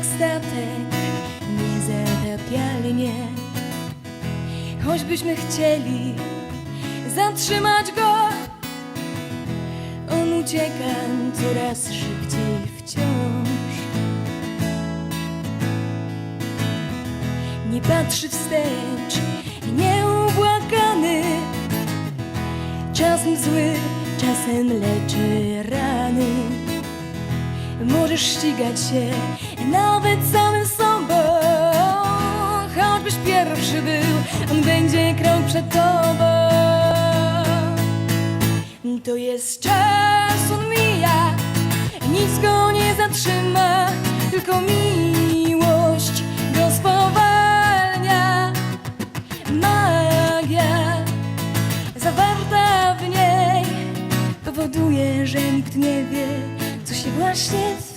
jak statek nie zatapialnie Choćbyśmy chcieli zatrzymać go On ucieka coraz szybciej wciąż. Nie patrzy wstecz, nieubłagany. Czasem zły, czasem leczy rany. Możesz ścigać się nawet samym sobą. Choćbyś pierwszy był, on będzie krok przed tobą. To jest czas, on mija, nic go nie zatrzyma, tylko miłość go spowalnia. Magia zawarta w niej powoduje, że nikt nie wie, co się właśnie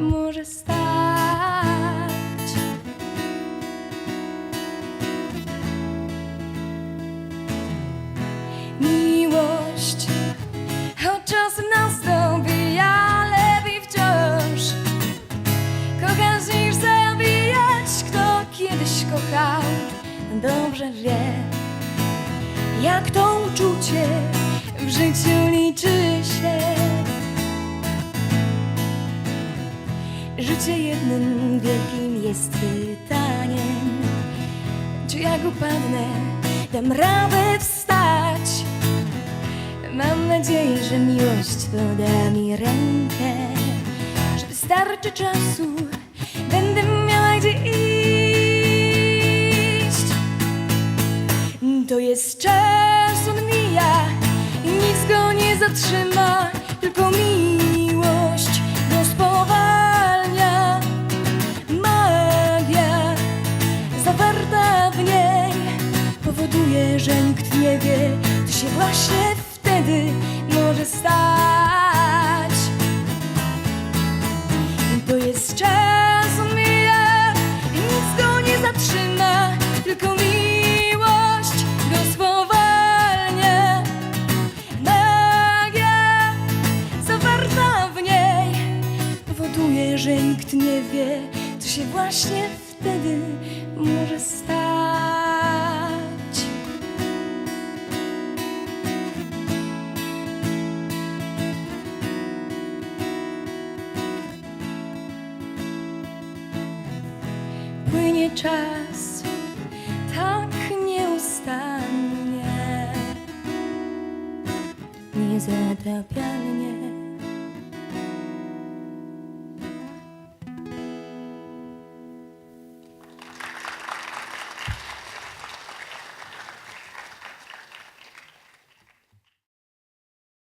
może stać. Miłość, choć czasem nas dobija, lepiej wciąż kochać niż zabijać. Kto kiedyś kochał, dobrze wie, jak to uczucie w życiu liczy Życie jednym wielkim jest pytaniem, czy jak upadnę, dam radę wstać. Mam nadzieję, że miłość poda mi rękę, że wystarczy czasu, będę miała gdzie iść. To jest czas, on mija. I nic go nie zatrzyma, tylko miłość nikt nie wie, co się właśnie wtedy może stać. To jest czas, mija i nic go nie zatrzyma, tylko miłość go. Magia zawarta w niej powoduje, że nikt nie wie, co się właśnie wtedy może stać. Płynie czas tak nieustannie, niezatapialnie.